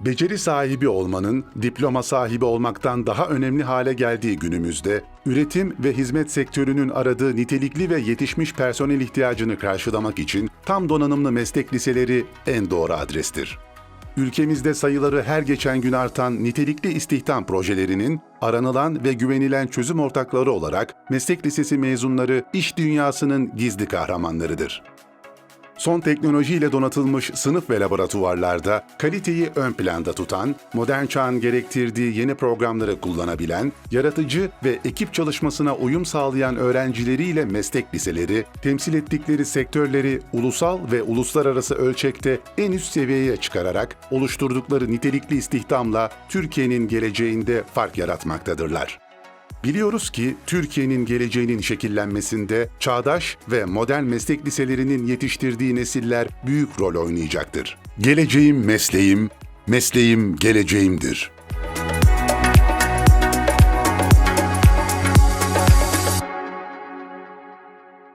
Beceri sahibi olmanın diploma sahibi olmaktan daha önemli hale geldiği günümüzde, üretim ve hizmet sektörünün aradığı nitelikli ve yetişmiş personel ihtiyacını karşılamak için tam donanımlı meslek liseleri en doğru adrestir. Ülkemizde sayıları her geçen gün artan nitelikli istihdam projelerinin aranılan ve güvenilen çözüm ortakları olarak meslek lisesi mezunları iş dünyasının gizli kahramanlarıdır. Son teknolojiyle donatılmış sınıf ve laboratuvarlarda kaliteyi ön planda tutan, modern çağın gerektirdiği yeni programları kullanabilen, yaratıcı ve ekip çalışmasına uyum sağlayan öğrencileriyle meslek liseleri, temsil ettikleri sektörleri ulusal ve uluslararası ölçekte en üst seviyeye çıkararak oluşturdukları nitelikli istihdamla Türkiye'nin geleceğinde fark yaratmaktadırlar. Biliyoruz ki Türkiye'nin geleceğinin şekillenmesinde çağdaş ve modern meslek liselerinin yetiştirdiği nesiller büyük rol oynayacaktır. Geleceğim mesleğim, mesleğim geleceğimdir.